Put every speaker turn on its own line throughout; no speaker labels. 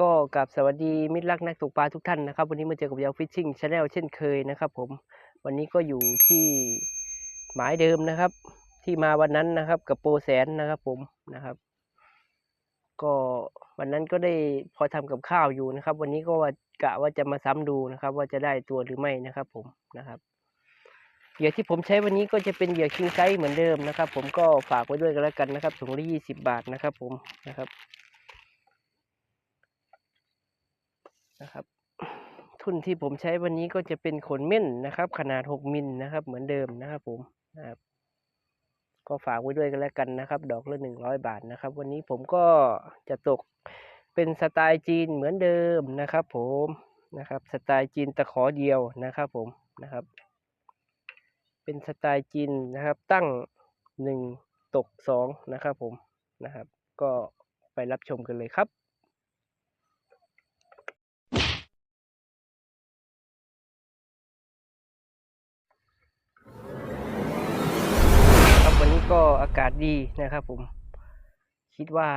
ก็กับสวัสดีมิตรรักนักตกปลาทุกท่านนะครับ วันนี้มาเจอกับยาวฟิชชิ่งชาแนลเช่นเคยนะครับผมวันนี้ก็อยู่ที่หมายเดิมนะครับ ที่มาวันนั้นนะครับกับโปรแสนนะครับผมนะครับ ก็วันนั้นก็ได้พอทำกับข้าวอยู่นะครับ วันนี้ก็ว่ากะว่าจะมาซ้ำดูนะครับ ว่าจะได้ตัวหรือไม่นะครับ ผมนะครับเหยื่อที่ผมใช้วันนี้ก็จะเป็นเหยื่อคิงไซส์เหมือนเดิมนะครับ ผมก็ฝากไว้ด้วยกันแล้วกันนะครับถุงละยี่สิบบาทนะครับ ผมนะครับ นะครับ ทุนที่ผมใช้วันนี้ก็จะเป็นขนเม่นนะครับ ขนาด 6 มิลนะครับ เหมือนเดิมนะครับ ผมนะครับก็ฝากไว้ด้วยกันแล้วกันนะครับ ดอกละ100บาทนะครับ วันนี้ผมก็จะตกเป็นสไตล์จีนเหมือนเดิมนะครับ ผมนะครับ สไตล์จีนตะขอเดียวนะครับ ผมนะครับ เป็นสไตล์จีนนะครับ ตั้ง1ตก2นะครับ ผมนะครับ ก็ไปรับชมกันเลยครับ ศดีนะครับผม คิดว่า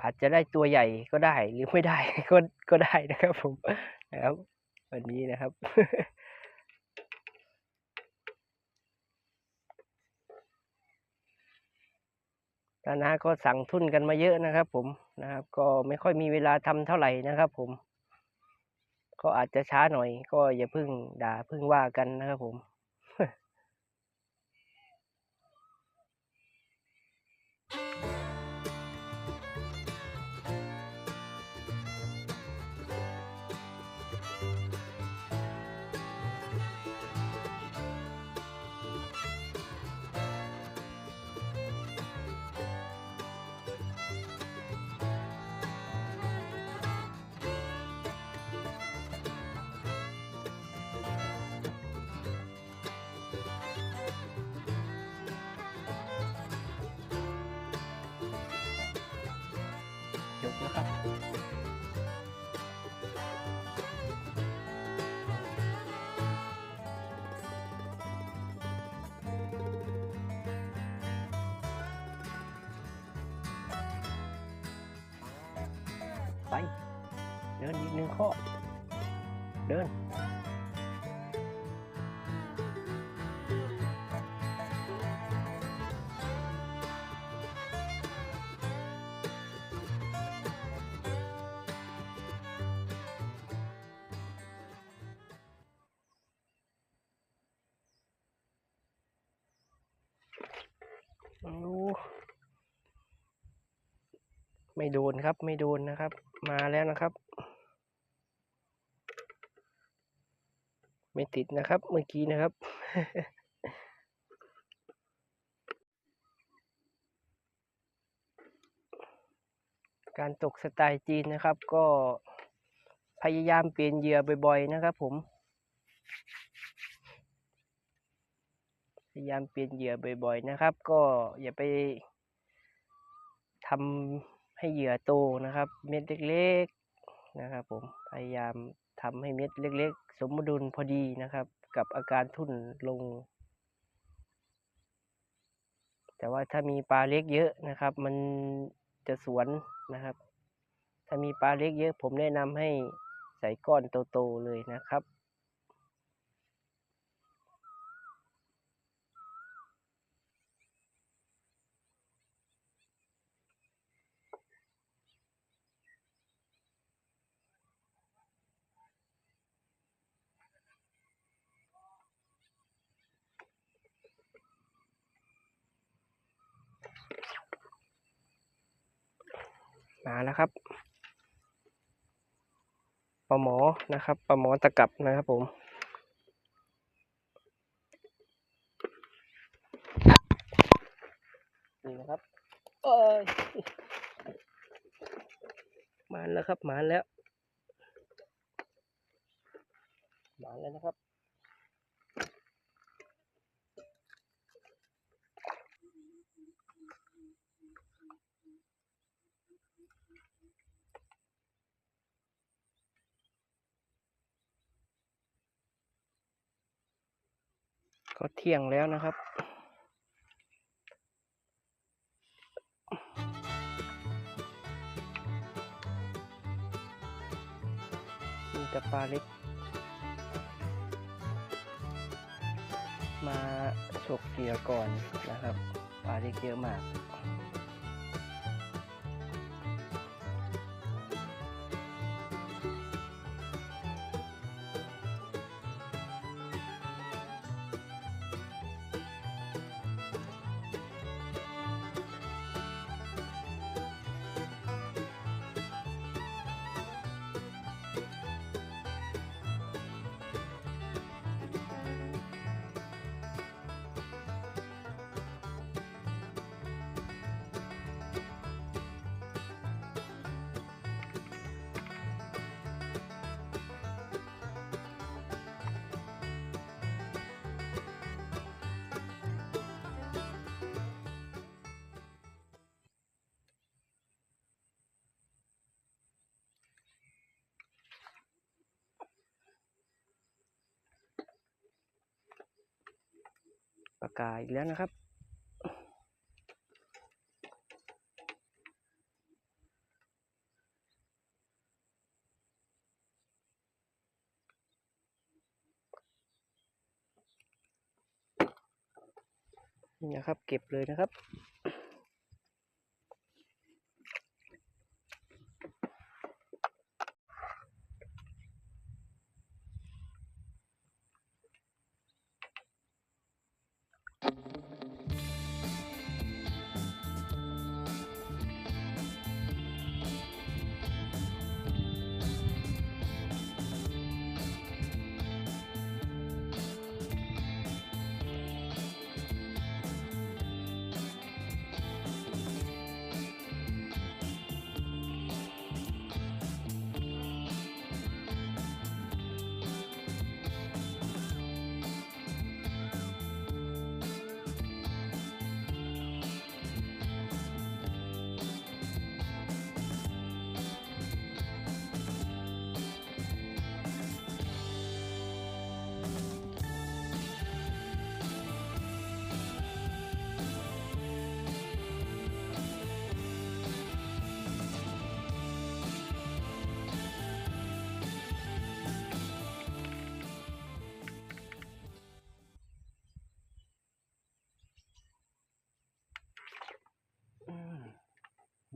อาจจะได้ตัวใหญ่ก็ได้ หรือไม่ได้ก็ก็ได้นะครับผมนะครับวันนี้นะครับตานาก็สั่งทุนกันมาเยอะนะครับ ผมนะครับ ก็ไม่ค่อยมีเวลาทำเท่าไหร่นะครับ ผม ก็อาจจะช้าหน่อย ก็อย่าพึ่งด่าพึ่งว่ากันนะครับผม ดินอีกหนึ่งข้อ เดินโอ้ไม่โดนครับ ไม่โดนนะครับ มาแล้วนะครับ ไม่ติดนะครับ เมื่อกี้นะครับ การตกสไตล์จีนนะครับ ก็พยายามเปลี่ยนเหยื่อบ่อย ๆ นะครับผม พยายามเปลี่ยนเหยื่อบ่อย ๆ นะครับ ก็อย่าไปทำให้เหยื่อโตนะครับ เม็ดเล็ก ๆ นะครับผม พยายาม ทำให้เม็ดเล็กๆ สมดุลพอดีนะครับ กับอาการทุ่นลง แต่ว่าถ้ามีปลาเล็กเยอะนะครับ มันจะสวนนะครับ ถ้ามีปลาเล็กเยอะ ผมแนะนำให้ใส่ก้อนโตๆเลยนะครับ มาแล้วครับปลาหมอนะครับปลาหมอตะกับนะครับผมนี่นะครับเอ้ยมาแล้วครับมาแล้วมาแล้วนะครับ ก็เที่ยงแล้วนะครับ มีแต่ปลาเล็ก มาฉกเกียก่อนนะครับ ปลาเล็กเยอะมาก ปากกาอีกแล้วนะครับ นี่นะครับ เก็บเลยนะครับ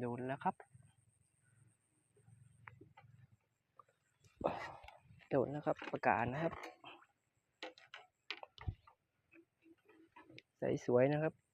โดนแล้วครับ โดนแล้วครับประกาศนะครับ ใสสวยนะครับ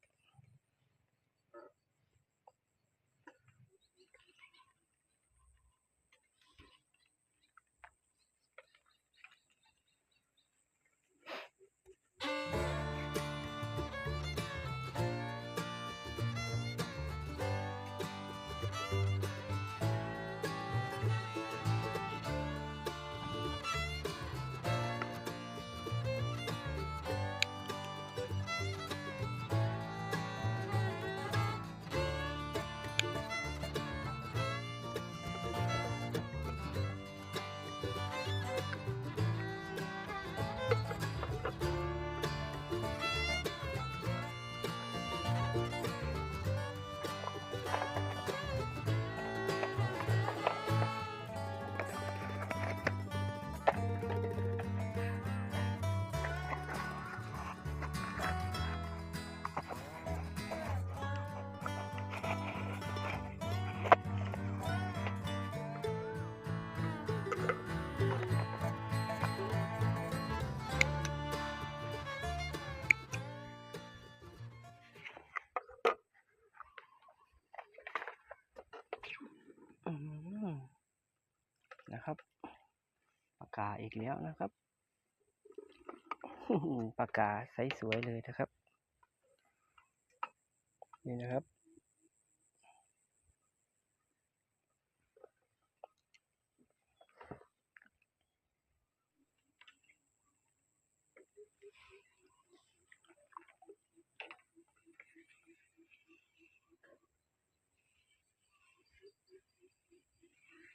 ากาอีกแล้วนะครับปากกาใสสวยเลยนะครับ นี่นะครับ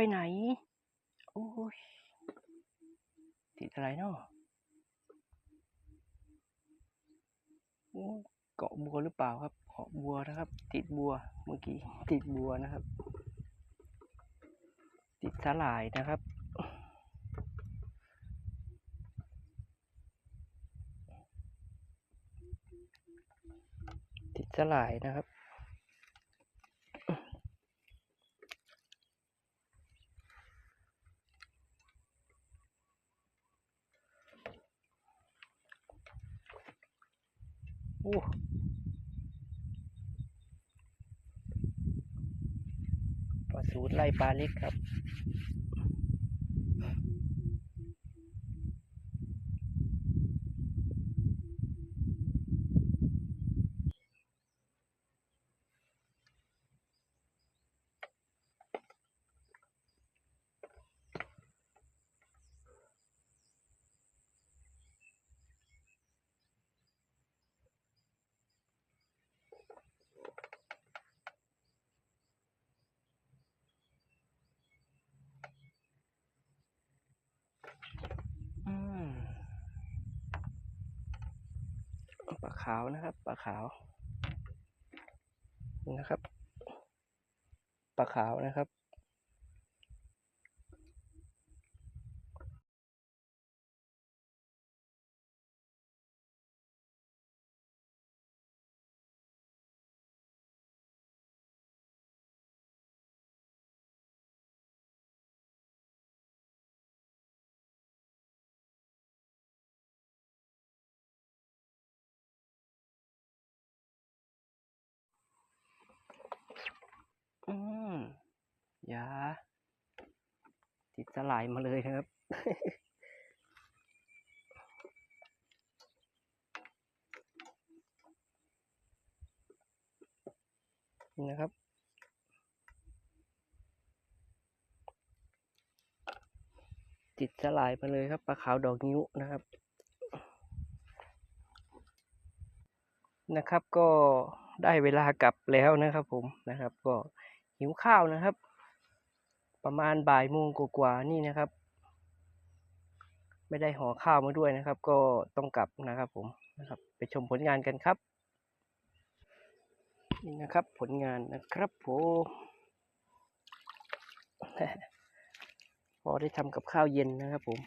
ไปไหน โอ้ยติดอะไรเนาะโอ้เกาะบัวหรือเปล่าครับเกาะบัวนะครับ ติดบัวเมื่อกี้ติดบัวนะครับ ติดสาหร่ายนะครับติดสลายนะครับ อ้ปลาสูตรไล่ปลาเล็กครับ ปลาขาวนะครับปลาขาวนะครับปลาขาวนะครับ อืมอยาติดสลายมาเลยครับ นี่นะครับติดสลายมาเลยครับปลาขาวดอกนิ้วนะครับ นะครับก็ได้เวลากลับแล้วนะครับผมนะครับ ก็ หิวข้าวนะครับ ประมาณบ่ายโมงกว่าๆนี่นะครับ ไม่ได้ห่อข้าวมาด้วยนะครับ ก็ต้องกลับนะครับผมนะครับ ไปชมผลงานกันครับ นี่นะครับผลงานนะครับผมพอได้ทำกับข้าวเย็นนะครับผม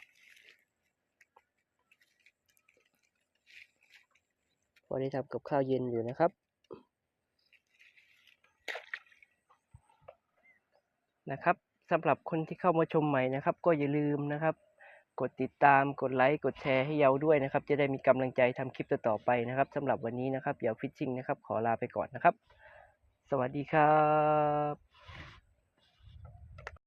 พอได้ทำกับข้าวเย็นอยู่นะครับ นะครับสำหรับคนที่เข้ามาชมใหม่นะครับ ก็อย่าลืมนะครับ กดติดตามกดไลค์กดแชร์ให้เยาด้วยนะครับ จะได้มีกำลังใจทำคลิปต่อๆไปนะครับสำหรับวันนี้นะครับเยาฟิชชิ่งนะครับ ขอลาไปก่อนนะครับ สวัสดีครับ